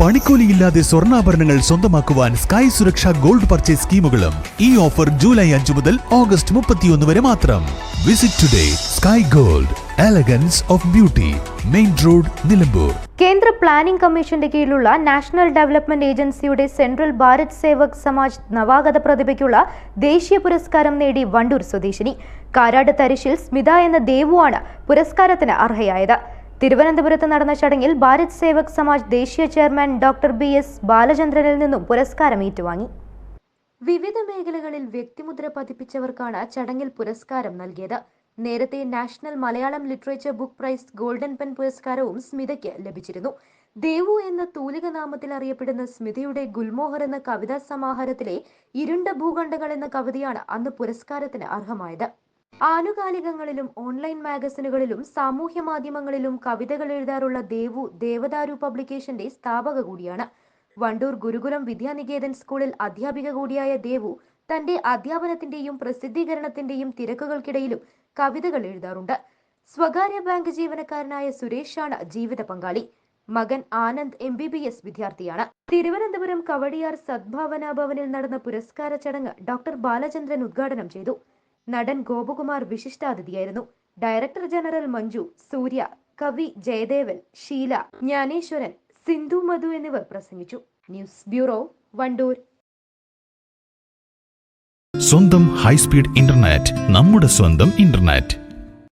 പണിക്കൂലിയില്ലാതെ സ്വർണാഭരണങ്ങൾ സ്വന്തമാക്കുവാൻ sky Suraksha gold purchase സ്കീമുകളും ഈ ഓഫർ ജൂലൈ അഞ്ചു മുതൽ ഓഗസ്റ്റ് മുപ്പത്തിയൊന്ന് വരെ മാത്രം. Visit today Sky Gold elegance of beauty main road Nilambur. കേന്ദ്ര പ്ലാനിംഗ് കമ്മീഷന്റെ കീഴിലുള്ള നാഷണൽ ഡെവലപ്മെന്റ് ഏജൻസിയുടെ സെൻട്രൽ ഭാരത് സേവക് സമാജ് നവാഗത പ്രതിഭയ്ക്കുള്ള ദേശീയ പുരസ്കാരം നേടി വണ്ടൂർ സ്വദേശിനി. കാരാട് തരിശിൽ സ്മിത എന്ന ദേവുവാണ് പുരസ്കാരത്തിന് അർഹയായത്. തിരുവനന്തപുരത്ത് നടന്ന ചടങ്ങിൽ ഭാരത് സേവക് സമാജ് ദേശീയ ചെയർമാൻ ഡോക്ടർ ബി എസ് ബാലചന്ദ്രനിൽ നിന്നും പുരസ്കാരം ഏറ്റുവാങ്ങി. വിവിധ മേഖലകളിൽ വ്യക്തിമുദ്ര പതിപ്പിച്ചവർക്കാണ് ചടങ്ങിൽ പുരസ്കാരം നൽകിയത്. നേരത്തെ national Malayalam literature book prize golden pen പുരസ്കാരവും സ്മിതയ്ക്ക് ലഭിച്ചിരുന്നു. ദേവു എന്ന തൂലിക നാമത്തിൽ അറിയപ്പെടുന്ന സ്മിതയുടെ ഗുൽമോഹർ എന്ന കവിതാ സമാഹാരത്തിലെ ഇരുണ്ട ഭൂഖണ്ഡങ്ങൾ എന്ന കവിതയാണ് അന്ന് പുരസ്കാരത്തിന് അർഹമായത്. ആനുകാലികങ്ങളിലും ഓൺലൈൻ മാഗസിനുകളിലും സാമൂഹ്യ മാധ്യമങ്ങളിലും കവിതകൾ എഴുതാറുള്ള ദേവു ദേവദാരു പബ്ലിക്കേഷന്റെ സ്ഥാപക കൂടിയാണ്. വണ്ടൂർ ഗുരുകുലം വിദ്യാനികേതൻ സ്കൂളിൽ അധ്യാപിക കൂടിയായ ദേവു തന്റെ അധ്യാപനത്തിന്റെയും പ്രസിദ്ധീകരണത്തിന്റെയും തിരക്കുകൾക്കിടയിലും കവിതകൾ എഴുതാറുണ്ട്. സ്വകാര്യ ബാങ്ക് ജീവനക്കാരനായ സുരേഷാണ് ജീവിത പങ്കാളി. മകൻ Anand M B B S വിദ്യാർത്ഥിയാണ്. തിരുവനന്തപുരം കവടിയാർ സദ്ഭാവന ഭവനിൽ നടന്ന പുരസ്കാര ചടങ്ങ് ഡോക്ടർ ബാലചന്ദ്രൻ ഉദ്ഘാടനം ചെയ്തു. നടൻ ഗോപകുമാർ വിശിഷ്ടാതിഥിയായിരുന്നു. ഡയറക്ടർ ജനറൽ മഞ്ജു സൂര്യ കവി ജയദേവൻ ഷീല ജ്ഞാനേശ്വരൻ സിന്ധു മധു എന്നിവർ പ്രസംഗിച്ചു. News bureau Wandoor. സ്വന്തം ഹൈസ്പീഡ് ഇന്റർനെറ്റ് നമ്മുടെ സ്വന്തം ഇന്റർനെറ്റ്.